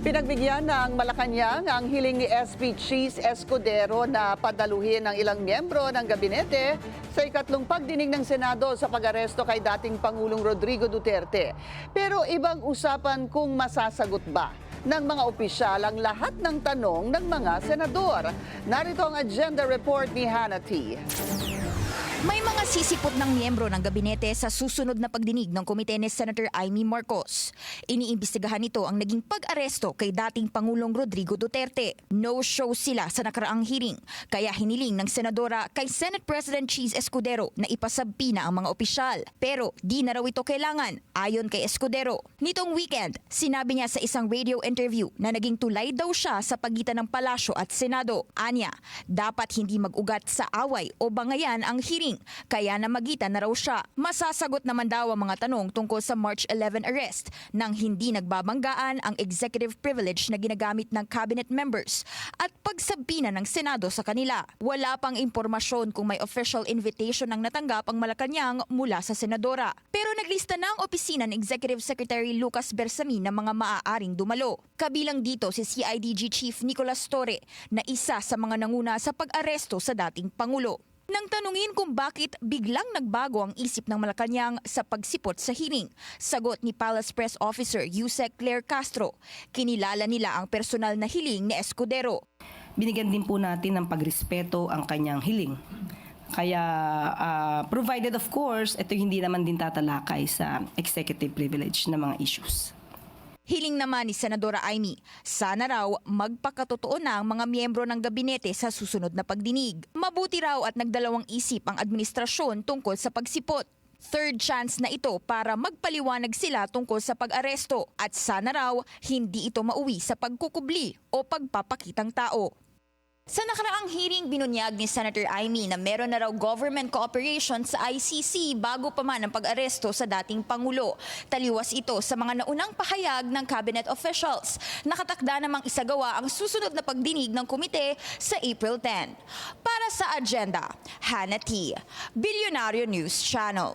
Pinagbigyan ng Malacanang ang hiling ni SP Cheese Escudero na padaluhin ng ilang miyembro ng gabinete sa ikatlong pagdinig ng Senado sa pag-aresto kay dating Pangulong Rodrigo Duterte. Pero ibang usapan kung masasagot ba ng mga opisyal ang lahat ng tanong ng mga senador. Narito ang agenda report ni Hannah. May mga sisipot ng miyembro ng gabinete sa susunod na pagdinig ng komite ni Senator Amy Marcos. Iniimbestigahan nito ang naging pag-aresto kay dating Pangulong Rodrigo Duterte. No-show sila sa nakaraang hearing, kaya hiniling ng senadora kay Senate President Cheese Escudero na ipasabpi na ang mga opisyal. Pero di na raw ito kailangan, ayon kay Escudero. Nitong weekend, sinabi niya sa isang radio interview na naging tulay daw siya sa pagitan ng palasyo at senado. Anya, dapat hindi mag-ugat sa away o bangayan ang hearing, kaya namagitan na raw siya. Masasagot naman daw ang mga tanong tungkol sa March 11 arrest nang hindi nagbabanggaan ang executive privilege na ginagamit ng cabinet members at pagsabina ng Senado sa kanila. Wala pang impormasyon kung may official invitation ng natanggap ang Malacanang mula sa senadora. Pero naglista na ang opisina ng Executive Secretary Lucas Bersamin ng mga maaaring dumalo. Kabilang dito si CIDG Chief Nicolas Torre na isa sa mga nanguna sa pag-aresto sa dating Pangulo. Nang tanungin kung bakit biglang nagbago ang isip ng Malacanang sa pagsipot sa hearing, sagot ni Palace Press Officer Yusek Claire Castro, kinilala nila ang personal na hiling ni Escudero. binigyan din po natin ng pagrespeto ang kanyang hiling. Kaya, ah, provided of course, ito hindi naman din tatalakay sa executive privilege na mga issues. Hiling naman ni Senadora Amy, sana raw magpakatotoo na ang mga miyembro ng gabinete sa susunod na pagdinig. Mabuti raw at nagdalawang isip ang administrasyon tungkol sa pagsipot. Third chance na ito para magpaliwanag sila tungkol sa pag-aresto at sana raw hindi ito mauwi sa pagkukubli o pagpapakitang tao. Sa nakaraang hearing, binunyag ni Senator Amy na meron na raw government cooperation sa ICC bago pa man ang pag-aresto sa dating Pangulo. Taliwas ito sa mga naunang pahayag ng cabinet officials. Nakatakda namang isagawa ang susunod na pagdinig ng komite sa April 10. Para sa agenda, Hannah T. Billionario News Channel.